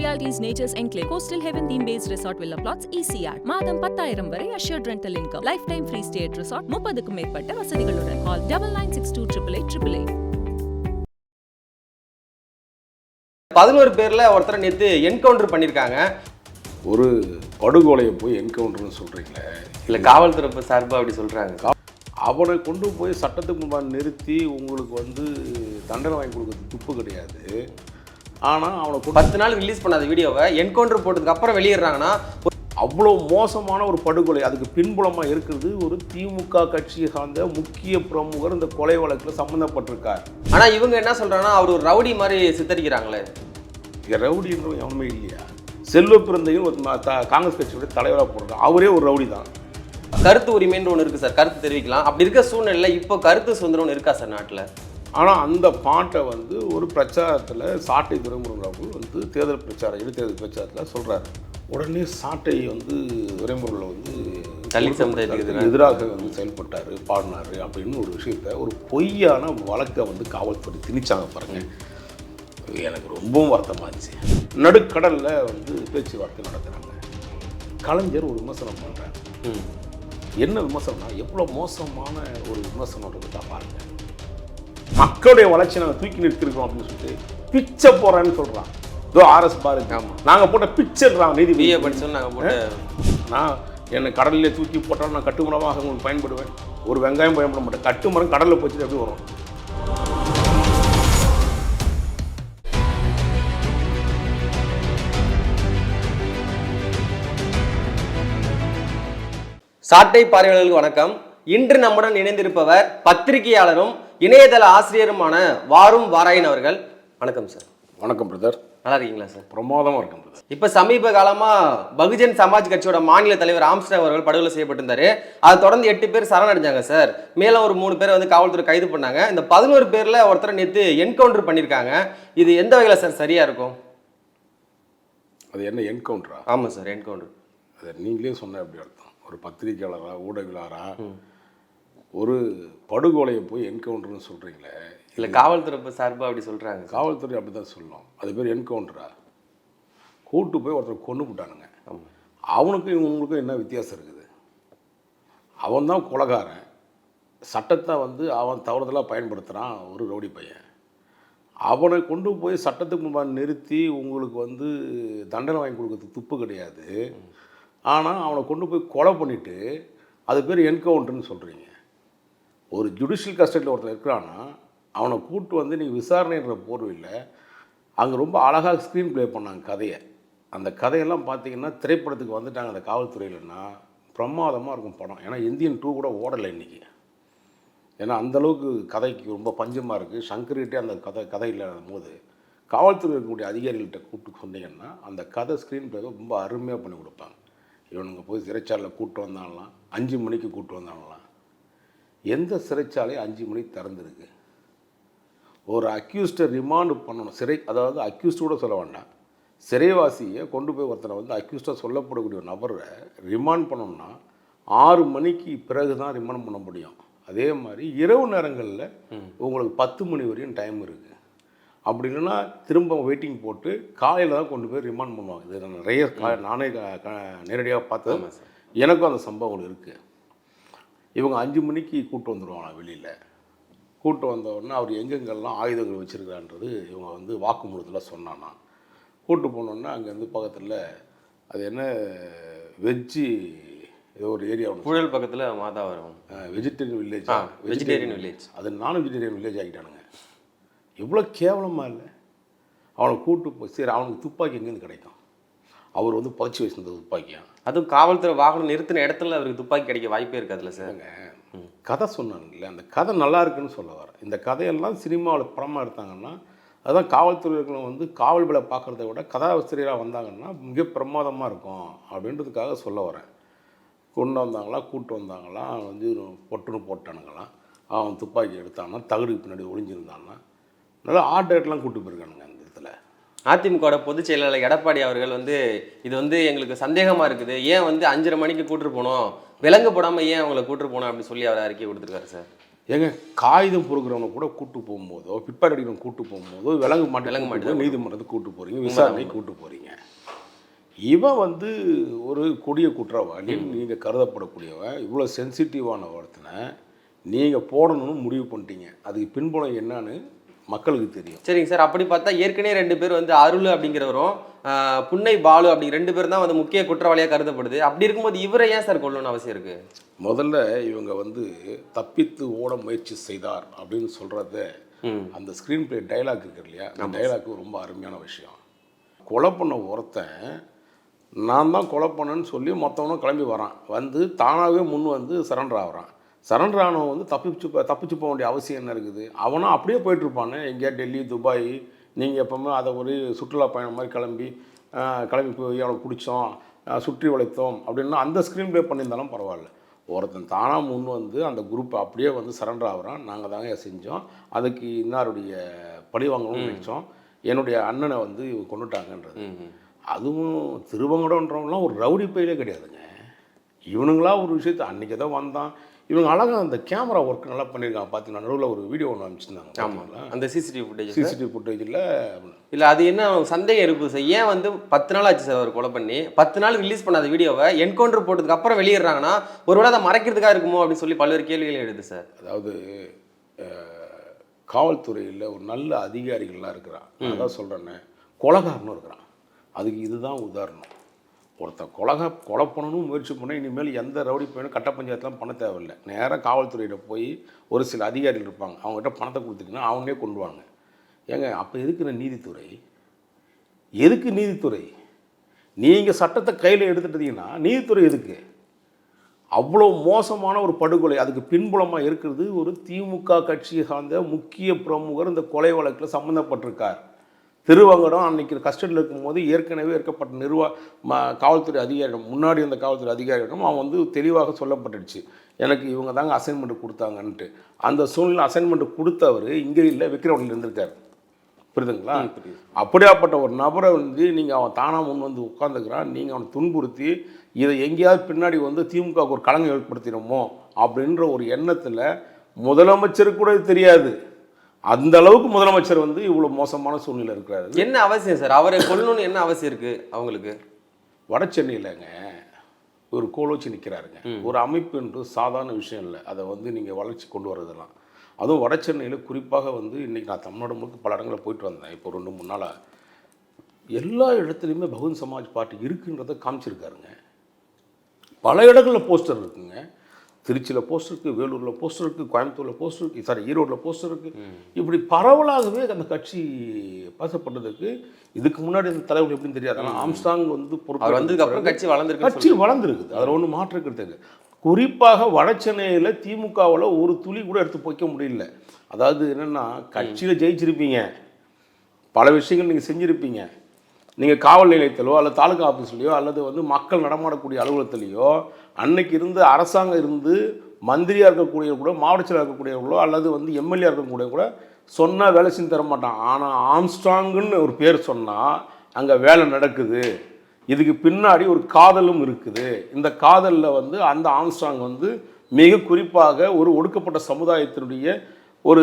Realities Nature's Enclave, Coastal Heaven theme based resort villa plots, ECR. மாதம் பத்தாயிரம் வரை assured rental income. Lifetime free stay at resort, முப்பதுக்கும் மேற்பட்ட வசதிகளுடன். Call double nine six two triple eight triple eight. பதினோரு பேர்ல ஒருத்தரை நேத்து என்கவுண்டர் பண்ணிருக்காங்க ஒரு படுகொலையை போய் என்கவுண்டர்னு சொல்கிறீங்களே இல்ல காவல்துறை இப்ப சார்பா அப்படி சொல்றாங்க அவனை கொண்டு போய் சட்டத்துக்கு முன்பாக நிறுத்தி உங்களுக்கு வந்து தண்டனை வாங்கி கொடுக்கறது துப்பு கிடையாது ஆனால் அவனை பத்து நாள் ரிலீஸ் பண்ணாத வீடியோவை என்கவுண்டர் போட்டதுக்கு அப்புறம் வெளியிடுறாங்கன்னா அவ்வளோ மோசமான ஒரு படுகொலை. அதுக்கு பின்புலமாக இருக்கிறது ஒரு திமுக கட்சியை சார்ந்த முக்கிய பிரமுகர் இந்த கொலை வழக்கில் சம்மந்தப்பட்டிருக்கார் ஆனா இவங்க என்ன சொல்றாங்கன்னா அவர் ஒரு ரவுடி மாதிரி சித்தரிக்கிறாங்களே. இங்கே ரவுடின்றவன் எவனுமே இல்லையா? செல்வ பிறந்தையும் காங்கிரஸ் கட்சியோட தலைவராக போடுறான் அவரே ஒரு ரவுடி தான். கருத்து உரிமைன்னு ஒன்று இருக்கு சார். கருத்து தெரிவிக்கலாம். அப்படி இருக்க சூழ்நிலையில இப்போ கருத்து சுதந்திரம் ஒண்ணு இருக்கா சார் நாட்டுல? ஆனால் அந்த பாட்டை வந்து ஒரு பிரச்சாரத்தில் சாட்டை துரைமுருகன் அவர்கள் வந்து தேர்தல் பிரச்சாரம் இடைத்தேர்தல் பிரச்சாரத்தில் சொல்கிறாரு உடனே சாட்டை வந்து துரைமுருகனில் வந்து தலித் சமுதாயத்துக்கு எதிராக. வந்து செயல்பட்டார் பாடினார் அப்படின்னு ஒரு விஷயத்த ஒரு பொய்யான வழக்கை வந்து காவல்துறை திணிச்சாங்க பாருங்க. எனக்கு ரொம்பவும் வருத்தமாக இருந்துச்சு. நடுக்கடலில் வந்து பேச்சுவார்த்தை நடத்துகிறாங்க கலைஞர் ஒரு விமர்சனம் பண்ணுறாங்க ம். என்ன விமர்சனம்னா எவ்வளோ மோசமான ஒரு விமர்சனம் இருக்குதா பாருங்க. மக்களுடைய வளர்ச்சி நாங்கள் தூக்கி நிறுத்திருக்கோம் அப்படின்னு சொல்லிட்டு பிச்சை போறேன்னு சொல்றான். இதோ ஆர்எஸ் பாருங்க ஆமா. நாங்க போட்ட பிச்சைன்றான் நீதி பிஏ படிச்சோம் நாங்க போட்டு நான் என்னை கடல்ல தூக்கி போட்டால் நான் கட்டுமரமாக உங்களுக்கு பயன்படுவேன். ஒரு வெங்காயம் பயன்பட மாட்டேன். கட்டுமரம் கடல்ல போச்சு எப்படி வரும்? சாட்டை பார்வையாளர்களுக்கு வணக்கம். இன்று நம்முடன் இணைந்திருப்பவர் பத்திரிகையாளரும் இணையதள ஆசிரியருமான வாரும் வாராயன் அவர்கள். வணக்கம் சார் வணக்கம் பிரதர் நல்லா இருக்கீங்களா சார் பிரமாதமாக இருக்கும் பிரதர் இப்ப சமீப காலமா பகுஜன் சமாஜ் கட்சியோட மாநில தலைவர் ஆம்ஸ்டர் அவர்கள் படுகொலை செய்யப்பட்டிருந்தாரு. அதை தொடர்ந்து எட்டு பேர் சரணடைஞ்சாங்க சார் மேல ஒரு மூணு பேரை வந்து காவல்துறை கைது பண்ணாங்க. இந்த பதினோரு பேர்ல ஒருத்தரை நேத்து என்கவுண்டர் பண்ணிருக்காங்க. இது எந்த வகையில சார் சரியா இருக்கும்? அது என்ன என்கவுண்டரா? ஆமா சார் என்கவுண்டர். அதை நீங்களே சொன்ன அப்படி அர்த்தம். ஒரு பத்திரிக்கையாளரா ஊடகவியலாளரா ஒரு படுகொலையை போய் என்கவுண்டர்னு சொல்றீங்களே இல்ல காவல்துறை இப்ப சார்பா அப்படி சொல்றாங்க காவல்துறை அப்படி தான் சொல்லணும் அது பேர் என்கவுண்டரா? கூட்டு போய் ஒருத்தர் கொண்டு விட்டானுங்க. அவனுக்கும் இவங்களுக்கும் என்ன வித்தியாசம் இருக்குது? அவன் தான் கொலகாரன். சட்டத்தை வந்து அவன் தவறுதலாக பயன்படுத்துகிறான் ஒரு ரவுடி பையன். அவனை கொண்டு போய் சட்டத்துக்கு முன்பாக நிறுத்தி உங்களுக்கு வந்து தண்டனை வாங்கி கொடுக்கறதுக்கு துப்பு கிடையாது. ஆனால் அவனை கொண்டு போய் கொலை பண்ணிவிட்டு அது பேர் என்கவுண்டர்னு சொல்கிறீங்க ஒரு ஜுடிஷியல் கஸ்டடியில் ஒருத்தர் இருக்கிறான்னா அவனை கூட்டு வந்து நீங்கள் விசாரணைன்ற போர்வையில் அங்கே ரொம்ப அழகாக ஸ்க்ரீன் ப்ளே பண்ணாங்க கதையை. அந்த கதையெல்லாம் பார்த்தீங்கன்னா திரைப்படத்துக்கு வந்துட்டாங்க அந்த காவல்துறையிலன்னா பிரமாதமாக இருக்கும் படம். ஏன்னா இந்தியன் டூ கூட ஓடலை இன்றைக்கி ஏன்னா அந்தளவுக்கு கதைக்கு ரொம்ப பஞ்சமாக இருக்குது சங்கர்கிட்டே அந்த கதை கதை இல்லாத போது காவல்துறை இருக்கக்கூடிய அதிகாரிகள்கிட்ட கூப்பிட்டு சொன்னீங்கன்னா அந்த கதை ஸ்க்ரீன் ப்ளே ரொம்ப அருமையாக பண்ணி கொடுப்பாங்க. இவனுங்க போய் சிறைச்சாலையில் கூப்பிட்டு வந்தாங்களாம் அஞ்சு மணிக்கு கூப்பிட்டு வந்தாங்களாம் எந்த சிறைச்சாலை அஞ்சு மணிக்கு திறந்துருக்கு? ஒரு அக்யூஸ்டை ரிமாண்டு பண்ணணும். சிறை அதாவது அக்யூஸ்ட் கூட சொல்ல வேண்டாம். சிறைவாசியை கொண்டு போய் ஒருத்தனை வந்து அக்யூஸ்டாக சொல்லப்படக்கூடிய நபரை ரிமாண்ட் பண்ணணும்னா ஆறு மணிக்கு பிறகு தான் ரிமாண்ட் பண்ண முடியும். அதே மாதிரி இரவு நேரங்களில் உங்களுக்கு பத்து மணி வரையும் டைம் இருக்குது அப்படி இல்லைன்னா திரும்ப வெயிட்டிங் போட்டு காலையில் தான் கொண்டு போய் ரிமாண்ட் பண்ணுவாங்க. இது நிறைய நானே நேரடியாக பார்த்தேன் எனக்கும் அந்த சம்பவங்கள் இருக்குது இவங்க அஞ்சு மணிக்கு கூட்டு வந்துடுவாங்களா வெளியில். கூட்டு வந்த உடனே அவர் எங்கெங்கெல்லாம் ஆயுதங்கள் வச்சுருக்கான்றது இவங்க வந்து வாக்குமூலத்தில் சொன்னானா. கூட்டு போனோன்னா அங்கேருந்து பக்கத்தில் அது என்ன வெஜ்ஜி ஏதோ ஒரு ஏரியா ஒன்று புழல் பக்கத்துல Madhavaram. Vegetarian village vegetarian village. அது நானும் வெஜிடேரியன் வில்லேஜ் ஆகிட்டானுங்க. இவ்வளோ கேவலமாக இல்லை? அவனை கூட்டு போய் சரி அவனுக்கு துப்பாக்கி எங்கேருந்து கிடைக்கும்? அவர் வந்து புதைச்சி வச்சிருந்த துப்பாக்கியா அதுவும் காவல்துறை வாகனம் நிறுத்தின இடத்துல அவருக்கு துப்பாக்கி கிடைக்க வாய்ப்பே இருக்காதுல்ல சார் கதை சொன்னாங்கல்ல அந்த கதை நல்லா இருக்குன்னு சொல்ல வரேன் இந்த கதையெல்லாம் சினிமாவில் படமாக எடுத்தாங்கன்னா அதான் காவல்துறையினர்கள் வந்து காவல் வேலை பார்க்குறத விட கதாசிரியராக வந்தாங்கன்னா மிக பிரமாதமாக இருக்கும் அப்படின்றதுக்காக சொல்ல வரேன் கொண்டு வந்தாங்களா கூட்டு வந்தாங்களா வந்து பொட்டுன்னு போட்டானுங்களாம் அவன் துப்பாக்கி எடுத்தான்னா தகுடுக்கு பின்னாடி ஒளிஞ்சிருந்தான்னா நல்லா ஆர்ட் ரேட்லாம் கூட்டு போயிருக்கானுங்க. அந்த இடத்துல அதிமுக பொதுச் செயலாளர் எடப்பாடி அவர்கள் வந்து இது வந்து எங்களுக்கு சந்தேகமா இருக்குது. ஏன் வந்து அஞ்சரை மணிக்கு கூட்டு போனோம்? விலங்கு போடாம ஏன் அவங்கள கூட்டு போனோம் அப்படின்னு சொல்லி அவர் அறிக்கை கொடுத்துருக்காரு சார். ஏங்க காகிதம் பொறுக்கிறவனை கூட கூட்டு போகும்போதோ பிற்பாடு அடிக்கிறவன் கூட்டு போகும்போதோ விலங்கு மாட்டு விலங்கு மாட்டு நீதிமன்றத்துக்கு கூட்டு போகிறீங்க விசாரணைக்கு கூட்டு போகிறீங்க இவன் வந்து ஒரு கொடிய குற்றவாளி நீங்கள் கருதப்படக்கூடியவன் இவ்வளோ சென்சிட்டிவான ஒருத்தனை நீங்கள் போடணும்னு முடிவு பண்ணிட்டீங்க. அதுக்கு பின்புலம் என்னன்னு மக்களுக்கு தெரியும். சரிங்க சார். அப்படி பார்த்தா ஏற்கனவே ரெண்டு பேர் வந்து அருள் அப்படிங்கிறவரும் புன்னை பாலு அப்படிங்கிற ரெண்டு பேர் தான் வந்து முக்கிய குற்றவாளியாக கருதப்படுது. அப்படி இருக்கும்போது இவரை ஏன் சார் கொல்லணும்னு அவசியம் இருக்கு? முதல்ல இவங்க வந்து தப்பித்து ஓட முயற்சி செய்தார் அப்படின்னு சொல்கிறத அந்த ஸ்க்ரீன் பிளே டைலாக் இருக்கு இல்லையா? அந்த டைலாக் ரொம்ப அருமையான விஷயம். கொலை பண்ண ஒருத்தன் நான் தான் கொலை பண்ணேன்னு சொல்லி மொத்தவனும் கிளம்பி வரான். வந்து தானாகவே முன் வந்து சரண்டர் ஆகுறான். சரண்டர் ஆனவன் வந்து தப்பிச்சு தப்பிச்சு போக வேண்டிய அவசியம் என்ன இருக்குது? அவனும் அப்படியே போயிட்டுருப்பானே. எங்கேயா டெல்லி துபாய் நீங்கள் எப்போவுமே அதை ஒரு சுற்றுலா பயணம் மாதிரி கிளம்பி கிளம்பி போய் அவனை பிடிச்சோம் சுற்றி வளைத்தோம் அப்படின்னா அந்த ஸ்க்ரீன் ப்ளே பண்ணியிருந்தாலும் பரவாயில்ல. ஒருத்தன் தானாக முன் வந்து அந்த குரூப்பை அப்படியே வந்து சரண்டர் ஆகுறான். நாங்கள் தாங்க செஞ்சோம். அதுக்கு இன்னாருடைய பழி வாங்கணும்னு நினைச்சோம் என்னுடைய அண்ணனை வந்து இவங்க கொண்டுட்டாங்கன்றது. அதுவும் திருவங்கடன்றவங்களாம் ஒரு ரவுடி பையிலே கிடையாதுங்க. இவனுங்களா ஒரு விஷயத்தை அன்றைக்கி தான் வந்தான். இவங்க அழகாக அந்த கேமரா ஒர்க் நல்லா பண்ணியிருக்காங்க. பார்த்தீங்கன்னா நடுவில் ஒரு வீடியோ ஒன்று அனுப்பிச்சிருந்தாங்க. ஆமாம் அந்த சிசிடிவி ஃபுட்டேஜ் சிசிடிவி ஃபுட்டேஜில் இல்ல அது என்ன சந்தேகம் இருக்குது சார் ஏன் வந்து பத்து நாள் ஆச்சு சார் அவர் கொலை பண்ணி? பத்து நாள் ரிலீஸ் பண்ணாத வீடியோவை என்கவுண்டர் போட்டதுக்கு அப்புறம் வெளியிடுறாங்கன்னா ஒருவேளை அதை மறைக்கிறதுக்காக இருக்குமோ அப்படின்னு சொல்லி பல்வேறு கேள்விகள் எழுது சார் அதாவது காவல்துறையில் ஒரு நல்ல அதிகாரிகள்லாம் இருக்கிறான். நான் அதான் சொல்கிறேன்னே கொலகாரனும் இருக்கிறான். அதுக்கு இதுதான் உதாரணம். ஒருத்தன் கொலகா கொலை பண்ணணும் முயற்சி பண்ண இனிமேல் எந்த ரவுடி பையனும் கட்ட பஞ்சாயத்துலாம் பண்ண தேவையில்லை. நேராக காவல்துறையில் போய் ஒரு சில அதிகாரிகள் இருப்பாங்க. அவங்ககிட்ட பணத்தை கொடுத்துக்கினா அவங்களே கொண்டு வாங்க. ஏங்க அப்போ எதுக்குற நீதித்துறை? எதுக்கு நீதித்துறை? நீங்கள் சட்டத்தை கையில் எடுத்துட்டீங்கன்னா நீதித்துறை எதுக்கு? அவ்வளோ மோசமான ஒரு படுகொலை. அதுக்கு பின்புலமாக இருக்கிறது ஒரு திமுக கட்சியை சார்ந்த முக்கிய பிரமுகர் இந்த கொலை வழக்கில் சம்மந்தப்பட்டிருக்கார் திருவங்கடம் அன்னைக்கு கஸ்டடியில் இருக்கும்போது ஏற்கனவே இருக்கப்பட்ட நிர்வா ம காவல்துறை அதிகாரிடம் முன்னாடி இருந்த காவல்துறை அதிகாரியிடம் அவன் வந்து தெளிவாக சொல்லப்பட்டுடுச்சு. எனக்கு இவங்க தாங்க அசைன்மெண்ட் கொடுத்தாங்கன்ட்டு. அந்த சூழ்நிலை அசைன்மெண்ட் கொடுத்தவர் இங்கே இல்லை விக்ரவனில் இருந்திருக்காரு. புரியுதுங்களா? அப்படியாப்பட்ட ஒரு நபரை வந்து நீங்கள் அவன் தானாக முன் வந்து உட்காந்துக்கிறான் நீங்கள் அவனை துன்புறுத்தி இதை எங்கேயாவது பின்னாடி வந்து திமுகவுக்கு ஒரு களங்கம் ஏற்படுத்தினோமோ அப்படின்ற ஒரு எண்ணத்தில் முதலமைச்சருக்கு கூட தெரியாது. அந்த அளவுக்கு முதலமைச்சர் வந்து இவ்வளோ மோசமான சூழ்நிலை இருக்கிறாரு. என்ன அவசியம் சார்? அவரை கொல்லணும்னு என்ன அவசியம் இருக்கு அவங்களுக்கு? வட சென்னையிலங்க ஒரு கோல் வச்சு நிற்கிறாருங்க ஒரு அமைப்புன்றது சாதாரண விஷயம் இல்லை. அதை வந்து நீங்கள் வளர்ச்சி கொண்டு வரதெல்லாம். அதுவும் வட சென்னையில் குறிப்பாக வந்து இன்றைக்கி நான் தமிழ்நாடு முழுக்க பல இடங்களில் போயிட்டு வந்தேன். இப்போ ரெண்டு மூணு நாளாக எல்லா இடத்துலையுமே பகுஜன் சமாஜ் பார்ட்டி இருக்குன்றதை காமிச்சிருக்காருங்க. பல இடங்களில் போஸ்டர் இருக்குங்க. திருச்சியில் போஸ்டர் இருக்குது வேலூரில் போஸ்டர் இருக்குது கோயம்புத்தூரில் போஸ்டர் இருக்குது சாரி ஈரோட்டில் போஸ்டர் இருக்குது இப்படி பரவலாகவே அந்த கட்சி பேசப்பட்டதுக்கு இதுக்கு முன்னாடி இந்த தலைவர் எப்படின்னு தெரியாது. ஆனால் ஆம்ஸ்டாங் வந்து பொறுப்பு அவர் வந்ததுக்கு அப்புறம் கட்சி வளர்ந்துருக்கு கட்சி வளர்ந்துருக்குது. அதில் ஒன்றும் மாற்று கருத்து குறிப்பாக வடசென்னையில் திமுகவில் ஒரு துளி கூட எடுத்து வைக்க முடியல. அதாவது என்னென்னா கட்சியில் ஜெயிச்சிருப்பீங்க. பல விஷயங்கள் நீங்கள் செஞ்சுருப்பீங்க. நீங்கள் காவல் நிலையத்திலோ அல்லது தாலுகா ஆஃபீஸ்லையோ அல்லது வந்து மக்கள் நடமாடக்கூடிய அலுவலகத்திலையோ அன்னைக்கு இருந்து அரசாங்கம் இருந்து மந்திரியாக இருக்கக்கூடிய கூட மாவட்ட செயலாக இருக்கக்கூடியவர்களோ அல்லது வந்து எம்எல்ஏ இருக்கக்கூடிய கூட சொன்னால் வேலை செஞ்சு தர மாட்டான். ஆனால் ஆம்ஸ்ட்ராங்குன்னு ஒரு பேர் சொன்னால் அங்கே வேலை நடக்குது. இதுக்கு பின்னாடி ஒரு காதலும் இருக்குது. இந்த காதலில் வந்து அந்த ஆம்ஸ்ட்ராங் வந்து மிக குறிப்பாக ஒரு ஒடுக்கப்பட்ட சமுதாயத்தினுடைய ஒரு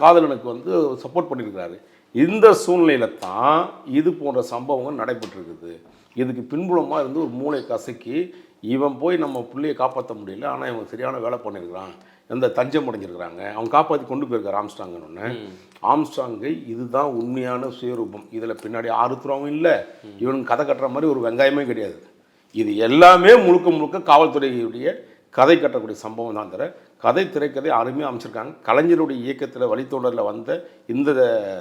காதலனுக்கு வந்து சப்போர்ட் பண்ணியிருக்கிறாரு. இந்த சூழ்நிலையில தான் இது போன்ற சம்பவங்கள் நடைபெற்றிருக்குது. இதுக்கு பின்புலமாக இருந்து ஒரு மூளை கசக்கி இவன் போய் நம்ம பிள்ளையை காப்பாற்ற முடியல ஆனால் இவன் சரியான வேலை பண்ணியிருக்கிறான் எந்த தஞ்சம் அடைஞ்சிருக்கிறாங்க. அவன் காப்பாற்றி கொண்டு போயிருக்காரு ஆம்ஸ்டாங்கன்னு ஒன்று ஆம்ஸ்டாங்கை இதுதான் உண்மையான சுயரூபம். இதில் பின்னாடி ஆறுத்துறவங்க இல்லை. இவனுக்கு கதை கட்டுற மாதிரி ஒரு வெங்காயமே கிடையாது. இது எல்லாமே முழுக்க முழுக்க காவல்துறையுடைய கதை கட்டக்கூடிய சம்பவம் தான் தவிர கதை திரைக்கதை அருமையாக அமைச்சிருக்காங்க. கலைஞருடைய இயக்கத்தில் வழித்தோன்றலில் வந்த இந்த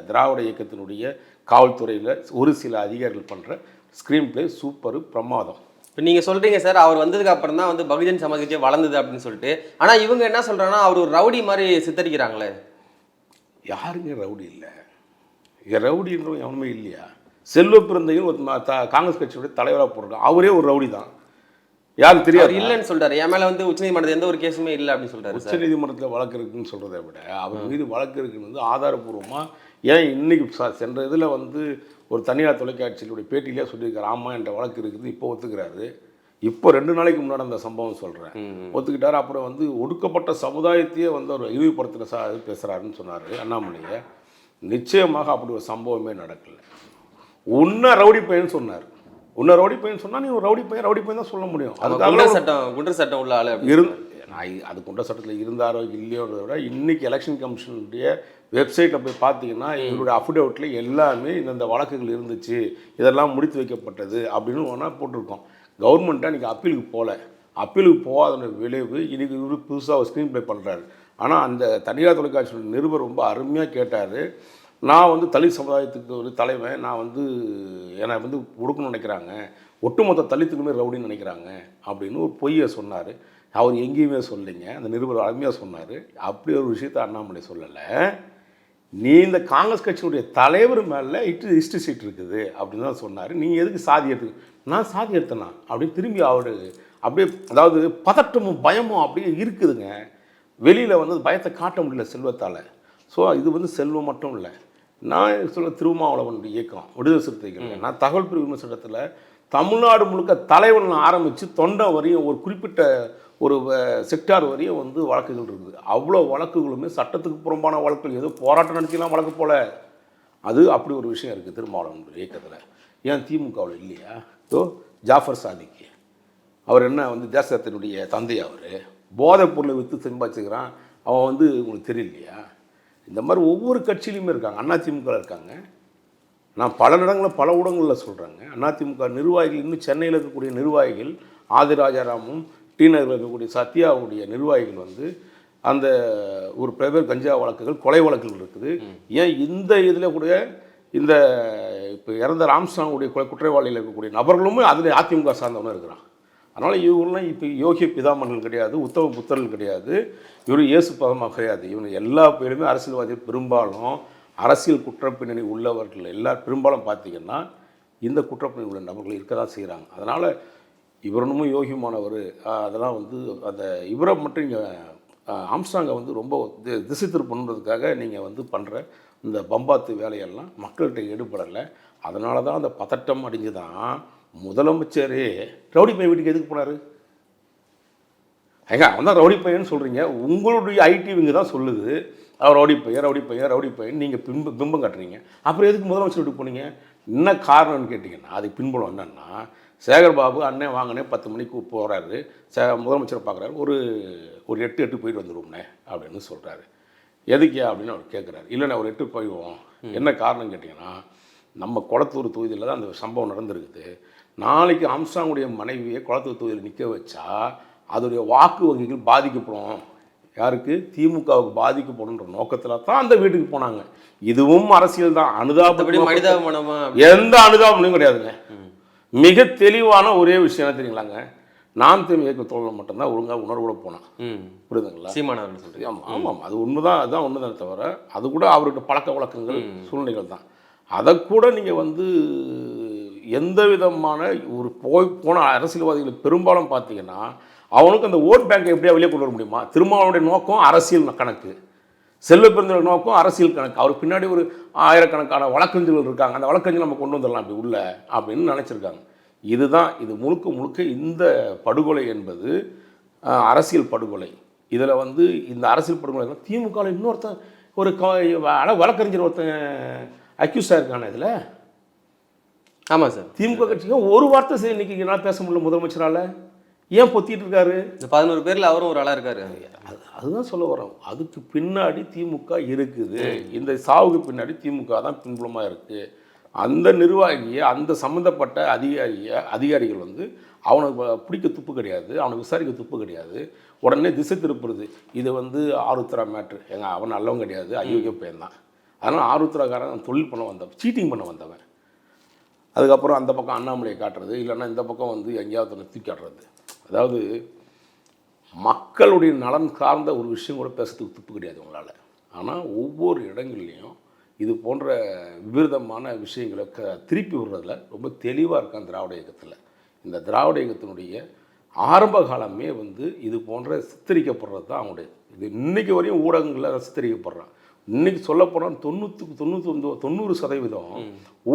திராவிட இயக்கத்தினுடைய காவல்துறையில் ஒரு சில அதிகாரிகள் பண்ணுற ஸ்க்ரீன் பிளே சூப்பரு பிரமாதம். இப்போ நீங்கள் சொல்கிறீங்க சார் அவர் வந்ததுக்கு அப்புறம் தான் வந்து பகுஜன் சமாஜ் வளர்ந்தது அப்படின்னு சொல்லிட்டு. ஆனால் இவங்க என்ன சொல்கிறாங்கன்னா அவர் ஒரு ரவுடி மாதிரி சித்தரிக்கிறாங்களே. யாருங்க ரவுடி இல்லை? ரவுடின்றவங்க எவனுமே இல்லையா? செல்வ பிறந்தையும் ஒரு காங்கிரஸ் கட்சியுடைய தலைவராக போட்டிருக்கான். அவரே ஒரு ரவுடி தான். யாருக்கு அவர் தெரியாது இல்லைன்னு சொல்றாரு. என் மேல வந்து உச்சநீதிமன்றத்தில் எந்த ஒரு கேஸுமே இல்லை அப்படின்னு சொல்றாரு உச்சநீதிமன்றத்தில் வழக்கு இருக்குன்னு சொல்கிறத விட அவர் மீது வழக்கு இருக்குன்னு வந்து ஆதாரபூர்வமாக ஏன் இன்னைக்கு சென்ற இதில் வந்து ஒரு தனியார் தொலைக்காட்சியிலுடைய பேட்டியிலே சொல்லியிருக்காரு ஆமாம் என்ற வழக்கு இருக்குது இப்போ ஒத்துக்கிறாரு. இப்போ ரெண்டு நாளைக்கு முன்னாடி அந்த சம்பவம் சொல்கிறேன் ஒத்துக்கிட்டாரு. அப்புறம் வந்து ஒடுக்கப்பட்ட சமுதாயத்தையே வந்து அவர் இழிவுபடுத்துகிற சா பேசுகிறாருன்னு சொன்னார் அண்ணாமலையை. நிச்சயமாக அப்படி ஒரு சம்பவமே நடக்கலை. உன்ன ரவுடி பையன் சொன்னார். உன்னை ரவுடி பையன் சொன்னா நீ ஒரு ரவுடி பையன் ரவுடி பையன் தான் சொல்ல முடியும். குண்டர் அதுக்காக சட்டம் குண்டர் சட்டம் உள்ள ஆளு இருந்து நான் அது குண்ட சட்டத்தில் இருந்தாரோ இல்லையோன்றத விட இன்னைக்கு எலெக்ஷன் கமிஷனுடைய வெப்சைட்டில் போய் பார்த்தீங்கன்னா இவருடைய அஃபிடவிட்டில் எல்லாமே இந்தந்த வழக்குகள் இருந்துச்சு இதெல்லாம் முடித்து வைக்கப்பட்டது அப்படின்னு ஒன்றா போட்டிருக்கோம். கவர்மெண்ட்டாக இன்றைக்கி அப்பீலுக்கு போகல அப்பீலுக்கு போகாத விளைவு இன்னைக்கு இவரு புதுசாக ஸ்க்ரீன் ப்ளே பண்ணுறாரு ஆனால் அந்த தனியார் தொலைக்காட்சியோட நிருபர் ரொம்ப அருமையாக கேட்டார். நான் வந்து தலித் சமுதாயத்துக்கு ஒரு தலைவன். நான் வந்து என்னை வந்து ஒடுக்கணும்னு நினைக்கிறாங்க. ஒட்டுமொத்த தலித்துக்குமே ரவுடின்னு நினைக்கிறாங்க அப்படின்னு ஒரு பொய்யை சொன்னார். அவர் எங்கேயுமே சொல்லலைங்க. அந்த நிருபர் அருமையாக சொன்னார். அப்படி ஒரு விஷயத்த அண்ணாமலை சொல்லலை. நீ இந்த காங்கிரஸ் கட்சியினுடைய தலைவர் மேலே இட்டு ஹிஸ்ட்ரி சீட் இருக்குது அப்படின்னு தான் சொன்னார். நீங்கள் எதுக்கு சாதி எடுத்து நான் சாதி எடுத்தேனா? அப்படின்னு திரும்பி அவர் அப்படியே அதாவது பதட்டமும் பயமும் அப்படியே இருக்குதுங்க. வெளியில் வந்து பயத்தை காட்ட முடியல செல்வத்தால். ஸோ இது வந்து செல்வம் மட்டும் இல்லை. நான் சொல்ல திருமாவளவனுடைய இயக்கம் விடுதலை சிறுத்தைகள். நான் தகவல் பிரிவு விமர்சனத்தில் தமிழ்நாடு முழுக்க தலைவன் ஆரம்பித்து தொண்டை வரையும் ஒரு குறிப்பிட்ட ஒரு செக்டார் வரையும் வந்து வழக்குகள் இருக்குது. அவ்வளோ வழக்குகளுமே சட்டத்துக்கு புறம்பான வழக்குகள். ஏதோ போராட்டம் நடத்திலாம் வழக்கு போல. அது அப்படி ஒரு விஷயம் இருக்குது திருமாவளவன் இயக்கத்தில். ஏன் திமுகவில் இல்லையா? ஸோ ஜாஃபர் சாதிக்கு. அவர் என்ன வந்து தேசத்தினுடைய தந்தை அவர். போதைப் பொருளை விற்று சம்பாதிச்சுக்கிறான் அவன் வந்து உங்களுக்கு தெரியலையா? இந்த மாதிரி ஒவ்வொரு கட்சியிலையுமே இருக்காங்க. அதிமுக இருக்காங்க. நான் பல இடங்களில் பல ஊடகங்களில் சொல்கிறேங்க அதிமுக நிர்வாகிகள் இன்னும் சென்னையில் இருக்கக்கூடிய நிர்வாகிகள் ஆதிராஜாராமும் டி நகரில் இருக்கக்கூடிய சத்யாவுடைய நிர்வாகிகள் வந்து அந்த ஒரு பல கஞ்சா வழக்குகள் கொலை வழக்குகள் இருக்குது. ஏன் இந்த இதில் கூட இந்த இப்போ இறந்த ராம்ஸ்டாங்குடைய கொலை குற்றவாளியில் இருக்கக்கூடிய நபர்களுமே அதில் அதிமுக சார்ந்தவனும் இருக்கிறான் அதனால் இவங்களாம் இப்போ யோகி பிதாமன்கள் கிடையாது உத்தம புத்தர்கள் கிடையாது இவர் இயேசு பதமாக கிடையாது. இவங்க எல்லா பேருமே அரசியல்வாதிகள். பெரும்பாலும் அரசியல் குற்றப்பின்னணி உள்ளவர்கள் எல்லா பெரும்பாலும் பார்த்தீங்கன்னா இந்த குற்றப்பின்னணி உள்ள நபர்கள் இருக்க தான் செய்கிறாங்க அதனால் இவரனும் யோகியமானவர். அதெல்லாம் வந்து அந்த இவரை மட்டும் இங்கே ஆம்ஸ்டாங்கை வந்து ரொம்ப தி- திசை திருப்பணுன்றதுக்காக நீங்கள் வந்து பண்ணுற இந்த பம்பாத்து வேலையெல்லாம் மக்கள்கிட்ட ஈடுபடலை. அதனால தான் அந்த பதட்டம் அடிஞ்சு தான் முதலமைச்சரே ரவுடி பையன் வீட்டுக்கு எதுக்கு போனார்? ஏங்க அவன் தான் ரவுடி பையன் சொல்கிறீங்க உங்களுடைய ஐடி விங்க தான் சொல்லுது. அவர் ரவுடி பையன் ரவுடி பையன் ரவுடி பையன் நீங்கள் பின்பு பிம்பம் கட்டுறீங்க. அப்புறம் எதுக்கு முதலமைச்சர் வீட்டுக்கு போனீங்க? என்ன காரணம்னு கேட்டிங்கன்னா அதுக்கு பின்புலம் என்னென்னா சேகர் பாபு அண்ணன் வாங்கினே பத்து மணிக்கு போகிறாரு சே முதலமைச்சரை பார்க்குறாரு. ஒரு ஒரு எட்டு எட்டு போயிட்டு வந்துடுவோம்னே அப்படின்னு சொல்கிறாரு எதுக்கியா அப்படின்னு அவர் கேட்குறாரு இல்லைண்ணே ஒரு எட்டு போயிடுவோம். என்ன காரணம் கேட்டிங்கன்னா நம்ம குளத்தூர் தொகுதியில் தான் அந்த சம்பவம் நடந்திருக்குது. நாளைக்கு அம்சாங்குடைய மனைவியை குளத்தூர் தொகுதியில் நிற்க வச்சா அதோடைய வாக்கு வங்கிகள் பாதிக்கப்படும். யாருக்கு? திமுகவுக்கு பாதிக்கப்படும்ன்ற நோக்கத்தில் தான் அந்த வீட்டுக்கு போனாங்க. இதுவும் அரசியல் தான். அனுதாபம் எந்த அனுதாபமும் கிடையாதுங்க. மிக தெளிவான ஒரே விஷயம் என்ன தெரியுங்களாங்க? நான் தெரியும் இயக்க தோழர் மட்டும்தான் ஒழுங்காக உணர்வோட போனான். புரியுதுங்களா? சீமானவர்கள் சொல்றீங்க. ஆமாம் ஆமாம் அது உண்மைதான் அதுதான் உண்மைதானே தவிர அது கூட அவர்கிட்ட பழக்க வழக்கங்கள் சூழ்நிலைகள் தான். அதை கூட நீங்கள் வந்து எந்த விதமான ஒரு போய் போன அரசியல்வாதிகள் பெரும்பாலும் பார்த்தீங்கன்னா அவனுக்கு அந்த ஓட் பேங்கை எப்படியா வெளியே கொண்டு வர முடியுமா? திருமாவளுடைய நோக்கம் அரசியல் கணக்கு. செல்வ பெருந்தோட நோக்கம் அரசியல் கணக்கு. அவருக்கு பின்னாடி ஒரு ஆயிரக்கணக்கான வழக்கறிஞர்கள் இருக்காங்க. அந்த வழக்கறிஞர் நம்ம கொண்டு வந்துடலாம். அப்படி உள்ள அப்படின்னு நினச்சிருக்காங்க. இதுதான் இது முழுக்க முழுக்க இந்த படுகொலை என்பது அரசியல் படுகொலை. இதில் வந்து இந்த அரசியல் படுகொலை திமுகவில் இன்னொருத்தன் ஒரு அட வழக்கறிஞர் ஒருத்தன் அக்யூஸ் ஆயிருக்கானே இதில்? ஆமா சார். திமுக கட்சிக்கு ஒரு வார்த்தை இன்னைக்கு என்னால் பேச முடியல முதலமைச்சரால். ஏன் பொத்திட்டு இருக்காரு? இந்த பதினோரு பேர்ல அவரும் ஒரு ஆளா இருக்காரு. அது அதுதான் சொல்ல வரோம் அதுக்கு பின்னாடி திமுக இருக்குது. இந்த சாவுக்கு பின்னாடி திமுக தான் பின்புலமாக இருக்குது அந்த நிர்வாகியை அந்த சம்மந்தப்பட்ட அதிகாரியை அதிகாரிகள் வந்து அவனுக்கு பிடிக்க துப்பு கிடையாது. அவனை விசாரிக்க துப்பு கிடையாது. உடனே திசை திருப்புறது. இது வந்து ஆருத்ரா மேட்ரு எங்க அவன் நல்லவன் கிடையாது. அயோக்கிய பையன் தான். அதனால் ஆருத்ராக்காரன் தொழில் பண்ண வந்தவன் சீட்டிங் பண்ண வந்தவன். அதுக்கப்புறம் அந்த பக்கம் அண்ணாமலையை காட்டுறது. இல்லைன்னா இந்த பக்கம் வந்து எங்கேயாவது தூக்கி காட்டுறது அதாவது மக்களுடைய நலன் சார்ந்த ஒரு விஷயம் கூட பேசுறதுக்கு துப்பு கிடையாது உங்களால். ஆனால் ஒவ்வொரு இடங்கள்லையும் இது போன்ற விபரீதமான விஷயங்களை க திருப்பி விடுறதுல ரொம்ப தெளிவாக இருக்கான் திராவிட இயக்கத்தில். இந்த திராவிட இயக்கத்தினுடைய ஆரம்ப காலமே வந்து இது போன்ற சித்தரிக்கப்படுறது தான் அவனுடைய. இது இன்னைக்கு வரையும் ஊடகங்களில் சித்தரிக்கப்படுறான். இன்னைக்கு சொல்லப்போனால் தொண்ணூற்றுக்கு தொண்ணூற்றி தொண்ணூறு சதவீதம்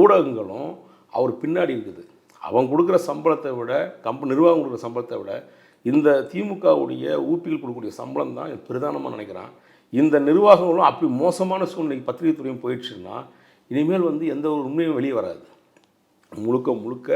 ஊடகங்களும் அவர் பின்னாடி இருக்குது. அவன் கொடுக்குற சம்பளத்தை விட கம்ப நிர்வாகம் கொடுக்குற சம்பளத்தை விட இந்த திமுகவுடைய ஊப்பிகள் கொடுக்கக்கூடிய சம்பளம் தான் பிரதானமாக நினைக்கிறான். இந்த நிர்வாகங்களும் அப்படி மோசமான சூழ்நிலைக்கு பத்திரிகை துறையும் போயிடுச்சுன்னா இனிமேல் வந்து எந்த ஒரு உண்மையும் வெளியே வராது. முழுக்க முழுக்க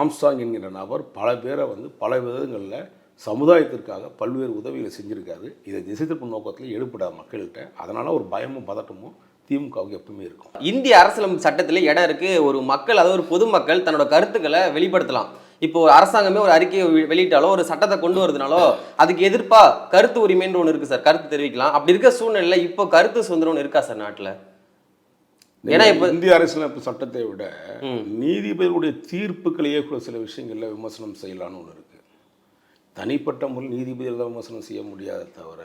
ஆம்ஸ்டாங் என்கிற நபர் பல பேரை வந்து பல விதங்களில் சமுதாயத்திற்காக பல்வேறு உதவிகளை செஞ்சுருக்காரு. இதை திசை திருப்பும் நோக்கத்தில் எடுப்படாத மக்கள்கிட்ட அதனால் ஒரு பயமும் பதட்டமும் திமுகவுக்கு எப்பவுமே இருக்கும். இந்திய அரசியலமைப்பு சட்டத்தில் இடம் இருக்கு. ஒரு மக்கள் அதாவது ஒரு பொதுமக்கள் தன்னோட கருத்துக்களை வெளிப்படுத்தலாம். இப்போ அரசாங்கமே ஒரு அறிக்கையை வெளியிட்டாலோ ஒரு சட்டத்தை கொண்டு வருதுனாலோ அதுக்கு எதிர்ப்பா கருத்து உரிமைன்ற ஒன்று இருக்கு சார். கருத்து தெரிவிக்கலாம். அப்படி இருக்க சூழ்நிலையில இப்போ கருத்து சுதந்திரம் ஒன்று இருக்கா சார் நாட்டில்? ஏன்னா இப்ப- இந்திய அரசியலமைப்பு சட்டத்தை விட நீதிபதிகளுடைய தீர்ப்புகளையே கூட சில விஷயங்கள்ல விமர்சனம் செய்யலாம்னு ஒன்று இருக்கு. தனிப்பட்ட முறையில் நீதிபதிகள் தான் விமர்சனம் செய்ய முடியாத தவிர.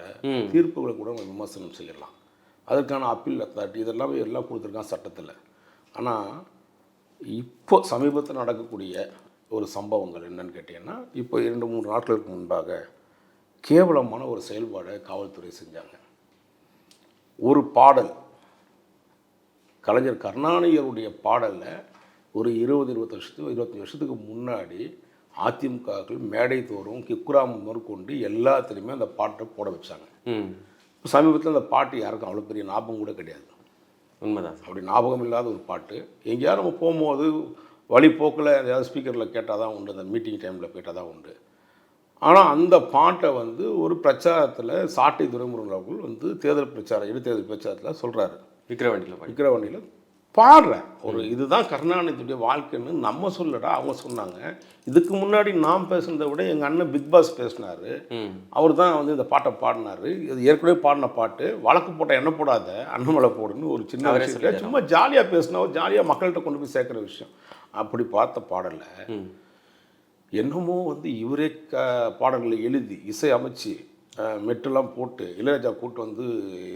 தீர்ப்புகளை கூட விமர்சனம் செய்யலாம். அதற்கான அப்பீல் அத்தாரிட்டி இதெல்லாமே எல்லாம் கொடுத்துருக்கான் சட்டத்தில். ஆனால் இப்போ சமீபத்தில் நடக்கக்கூடிய ஒரு சம்பவங்கள் என்னன்னு கேட்டிங்கன்னா இப்போ இரண்டு மூணு நாட்களுக்கு முன்பாக கேவலமான ஒரு செயல்பாடை காவல்துறை செஞ்சாங்க. ஒரு பாடல் கலைஞர் கருணாநிதியருடைய பாடலில் ஒரு இருபது இருபத்தி வருஷத்துக்கு இருபத்தஞ்சி வருஷத்துக்கு முன்னாடி அதிமுகக்கள் மேடை தோறும் கிக்குராம் முதற்கொண்டு எல்லாத்துலேயுமே அந்த பாட்டை போட வச்சாங்க. ம். சமீபத்தில் அந்த பாட்டு யாருக்கும் அவ்வளோ பெரிய ஞாபகம் கூட கிடையாது. உண்மைதான் அப்படி ஞாபகம் இல்லாத ஒரு பாட்டு. எங்கேயாவது நம்ம போகும்போது வழிபோக்கில் எதாவது ஸ்பீக்கரில் கேட்டால் தான் உண்டு. அந்த மீட்டிங் டைமில் கேட்டால் தான் உண்டு. ஆனால் அந்த பாட்டை வந்து ஒரு பிரச்சாரத்தில் சாட்டை அவர்கள் வந்து தேர்தல் பிரச்சாரம் இடைத்தேர்தல் பிரச்சாரத்தில் சொல்கிறாரு விக்ரவாண்டியில் படி. விக்கிரவாண்டியில் பாடுறேன். ஒரு இதுதான் கருணாநிதியுடைய வாழ்க்கைன்னு நம்ம சொல்லடா அவங்க சொன்னாங்க. இதுக்கு முன்னாடி நாம் பேசுனதை விட எங்கள் அண்ணன் பிக் பாஸ் பேசினாரு. அவர் தான் வந்து இந்த பாட்டை பாடினாரு. இது ஏற்கனவே பாடின பாட்டு. வழக்கு போட்டால் என்ன போடாத அண்ணமலை போடுன்னு ஒரு சின்ன சொல்லிட்டாரா? சும்மா ஜாலியாக பேசினா ஜாலியாக மக்கள்கிட்ட கொண்டு போய் சேர்க்குற விஷயம். அப்படி பார்த்த பாடலை என்னமோ வந்து இவரே க பாடல்களை எழுதி இசை அமைச்சு மெட்டெல்லாம் போட்டு இளையராஜா கூட்டு வந்து